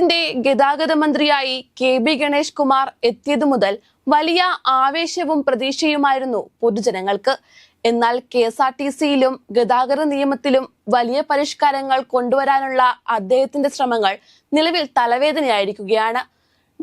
കേരളത്തിന്റെ ഗതാഗത മന്ത്രിയായി കെ ബി ഗണേഷ് കുമാർ എത്തിയതു മുതൽ വലിയ ആവേശവും പ്രതീക്ഷയുമായിരുന്നു പൊതുജനങ്ങൾക്ക്. എന്നാൽ കെ എസ് ആർ ടി സിയിലും ഗതാഗത നിയമത്തിലും വലിയ പരിഷ്കാരങ്ങൾ കൊണ്ടുവരാനുള്ള അദ്ദേഹത്തിന്റെ ശ്രമങ്ങൾ നിലവിൽ തലവേദനയായിരിക്കുകയാണ്.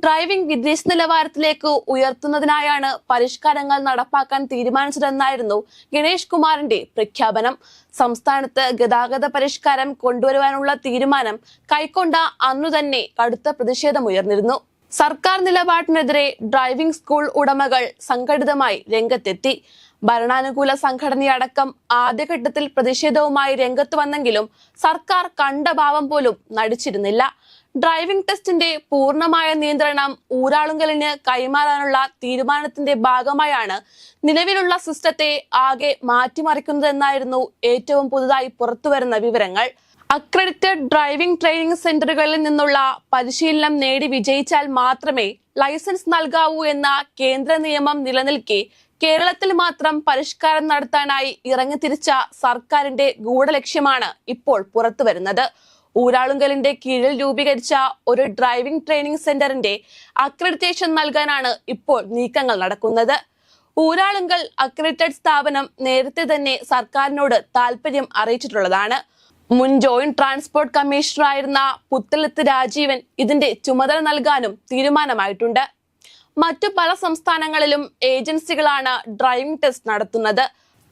ഡ്രൈവിംഗ് വിദേശ നിലവാരത്തിലേക്ക് ഉയർത്തുന്നതിനായാണ് പരിഷ്കാരങ്ങൾ നടപ്പാക്കാൻ തീരുമാനിച്ചതെന്നായിരുന്നു ഗണേഷ് കുമാറിന്റെ പ്രഖ്യാപനം. സംസ്ഥാനത്ത് ഗതാഗത പരിഷ്കാരം കൊണ്ടുവരുവാനുള്ള തീരുമാനം കൈക്കൊണ്ട അന്നു തന്നെ കടുത്ത പ്രതിഷേധമുയർന്നിരുന്നു സർക്കാർ നിലപാടിനെതിരെ ഡ്രൈവിംഗ് സ്കൂൾ ഉടമകൾ സംഘടിതമായി രംഗത്തെത്തി. ഭരണാനുകൂല സംഘടനയടക്കം ആദ്യഘട്ടത്തിൽ പ്രതിഷേധവുമായി രംഗത്ത് വന്നെങ്കിലും സർക്കാർ കണ്ട ഭാവം പോലും നടിച്ചിരുന്നില്ല. ഡ്രൈവിംഗ് ടെസ്റ്റിന്റെ പൂർണമായ നിയന്ത്രണം ഊരാളുങ്കലിന് കൈമാറാനുള്ള തീരുമാനത്തിന്റെ ഭാഗമായാണ് നിലവിലുള്ള സിസ്റ്റത്തെ ആകെ മാറ്റിമറിക്കുന്നതെന്നായിരുന്നു ഏറ്റവും പുതുതായി പുറത്തുവരുന്ന വിവരങ്ങൾ. അക്രഡിറ്റഡ് ഡ്രൈവിംഗ് ട്രെയിനിംഗ് സെന്ററുകളിൽ നിന്നുള്ള പരിശീലനം നേടി വിജയിച്ചാൽ മാത്രമേ ലൈസൻസ് നൽകാവൂ എന്ന കേന്ദ്ര നിയമം നിലനിൽക്കെ കേരളത്തിൽ മാത്രം പരിഷ്കാരം നടത്താനായി ഇറങ്ങിത്തിരിച്ച സർക്കാരിന്റെ ഗൂഢലക്ഷ്യമാണ് ഇപ്പോൾ പുറത്തു വരുന്നത്. ഊരാളുങ്കലിന്റെ കീഴിൽ രൂപീകരിച്ച ഒരു ഡ്രൈവിംഗ് ട്രെയിനിങ് സെന്ററിന്റെ അക്രഡിറ്റേഷൻ നൽകാനാണ് ഇപ്പോൾ നീക്കങ്ങൾ നടക്കുന്നത്. ഊരാളുങ്കൽ അക്രഡിറ്റഡ് സ്ഥാപനം നേരത്തെ തന്നെ സർക്കാരിനോട് താൽപര്യം അറിയിച്ചിട്ടുള്ളതാണ്. മുൻ ജോയിന്റ് ട്രാൻസ്പോർട്ട് കമ്മീഷണറായിരുന്ന പുത്തലത്ത് രാജീവൻ ഇതിന്റെ ചുമതല നൽകാനും തീരുമാനമായിട്ടുണ്ട്. മറ്റു പല സംസ്ഥാനങ്ങളിലും ഏജൻസികളാണ് ഡ്രൈവിംഗ് ടെസ്റ്റ് നടത്തുന്നത്.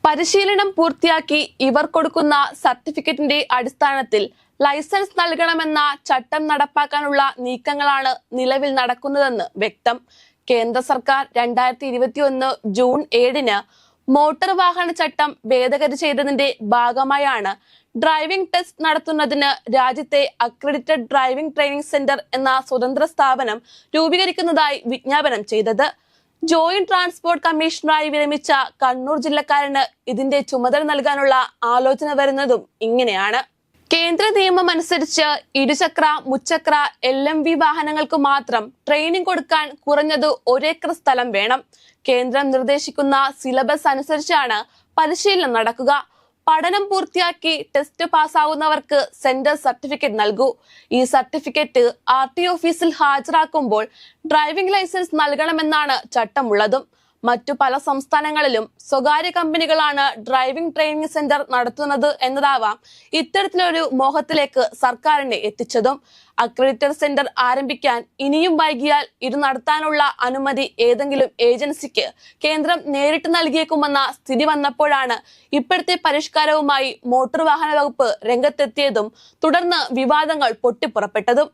പരിശീലനം പൂർത്തിയാക്കി ഇവർ കൊടുക്കുന്ന സർട്ടിഫിക്കറ്റിന്റെ അടിസ്ഥാനത്തിൽ ലൈസൻസ് നൽകണമെന്ന ചട്ടം നടപ്പാക്കാനുള്ള നീക്കങ്ങളാണ് നിലവിൽ നടക്കുന്നതെന്ന് വ്യക്തം. കേന്ദ്ര സർക്കാർ രണ്ടായിരത്തി ഇരുപത്തിയൊന്ന് ജൂൺ ഏഴിന് മോട്ടോർ വാഹന ചട്ടം ഭേദഗതി ചെയ്തതിന്റെ ഭാഗമായാണ് ഡ്രൈവിംഗ് ടെസ്റ്റ് നടത്തുന്നതിന് രാജ്യത്തെ അക്രഡിറ്റഡ് ഡ്രൈവിംഗ് ട്രെയിനിംഗ് സെന്റർ എന്ന സ്വതന്ത്ര സ്ഥാപനം രൂപീകരിക്കുന്നതായി വിജ്ഞാപനം ചെയ്തത്. ജോയിന്റ് ട്രാൻസ്പോർട്ട് കമ്മീഷണറായി വിരമിച്ച കണ്ണൂർ ജില്ലക്കാരന് ഇതിന്റെ ചുമതല നൽകാനുള്ള ആലോചന വരുന്നതും ഇങ്ങനെയാണ്. കേന്ദ്ര നിയമം അനുസരിച്ച് ഇരുചക്ര മുച്ചക്ര എൽ എം വി വാഹനങ്ങൾക്ക് മാത്രം ട്രെയിനിങ് കൊടുക്കാൻ കുറഞ്ഞത് ഒരേക്കർ സ്ഥലം വേണം. കേന്ദ്രം നിർദ്ദേശിക്കുന്ന സിലബസ് അനുസരിച്ചാണ് പരിശീലനം നടക്കുക. പഠനം പൂർത്തിയാക്കി ടെസ്റ്റ് പാസ്സാവുന്നവർക്ക് സെന്റർ സർട്ടിഫിക്കറ്റ് നൽകൂ. ഈ സർട്ടിഫിക്കറ്റ് ആർ ടി ഓഫീസിൽ ഹാജരാക്കുമ്പോൾ ഡ്രൈവിംഗ് ലൈസൻസ് നൽകണമെന്നാണ് ചട്ടമുള്ളതും. മറ്റു പല സംസ്ഥാനങ്ങളിലും സ്വകാര്യ കമ്പനികളാണ് ഡ്രൈവിംഗ് ട്രെയിനിങ് സെന്റർ നടത്തുന്നത് എന്നതാവാം ഇത്തരത്തിലൊരു മോഹത്തിലേക്ക് സർക്കാരിനെ എത്തിച്ചതും. അക്രഡിറ്റഡ് സെന്റർ ആരംഭിക്കാൻ ഇനിയും വൈകിയാൽ ഇത് നടത്താനുള്ള അനുമതി ഏതെങ്കിലും ഏജൻസിക്ക് കേന്ദ്രം നേരിട്ട് നൽകിയേക്കുമെന്ന സ്ഥിതി വന്നപ്പോഴാണ് ഇപ്പോഴത്തെ പരിഷ്കാരവുമായി മോട്ടോർ വാഹന വകുപ്പ് രംഗത്തെത്തിയതും തുടർന്ന് വിവാദങ്ങൾ പൊട്ടിപ്പുറപ്പെട്ടതും.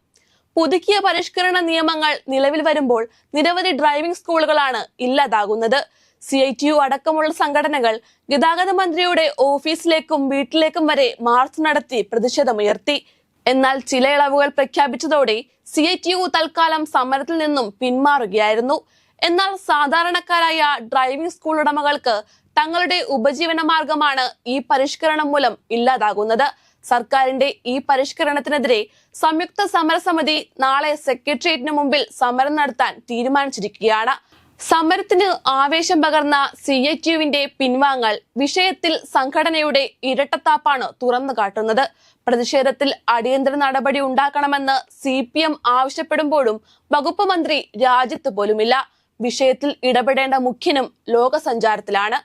പുതുക്കിയ പരിഷ്കരണ നിയമങ്ങൾ നിലവിൽ വരുമ്പോൾ നിരവധി ഡ്രൈവിംഗ് സ്കൂളുകളാണ് ഇല്ലാതാകുന്നത്. സി ഐ ടി യു അടക്കമുള്ള സംഘടനകൾ ഗതാഗത മന്ത്രിയുടെ ഓഫീസിലേക്കും വീട്ടിലേക്കും വരെ മാർച്ച് നടത്തി പ്രതിഷേധമുയർത്തി. എന്നാൽ ചില ഇളവുകൾ പ്രഖ്യാപിച്ചതോടെ സി ഐ ടി യു തൽക്കാലം സമരത്തിൽ നിന്നും പിന്മാറുകയായിരുന്നു. എന്നാൽ സാധാരണക്കാരായ ഡ്രൈവിംഗ് സ്കൂൾ ഉടമകൾക്ക് തങ്ങളുടെ ഉപജീവന മാർഗമാണ് ഈ പരിഷ്കരണം മൂലം ഇല്ലാതാകുന്നത്. സർക്കാരിന്റെ ഈ പരിഷ്കരണത്തിനെതിരെ സംയുക്ത സമരസമിതി നാളെ സെക്രട്ടേറിയറ്റിന് മുമ്പിൽ സമരം നടത്താൻ തീരുമാനിച്ചിരിക്കുകയാണ്. സമരത്തിന് ആവേശം പകർന്ന സി എച്ച് യുവിന്റെ പിൻവാങ്ങൽ വിഷയത്തിൽ സംഘടനയുടെ ഇരട്ടത്താപ്പാണ് തുറന്നു കാട്ടുന്നത്. പ്രതിഷേധത്തിൽ അടിയന്തര നടപടി ഉണ്ടാക്കണമെന്ന് സി പി എം ആവശ്യപ്പെടുമ്പോഴും വകുപ്പ് മന്ത്രി രാജ്യത്ത് പോലുമില്ല. വിഷയത്തിൽ ഇടപെടേണ്ട മുഖ്യനും ലോകസഞ്ചാരത്തിലാണ്.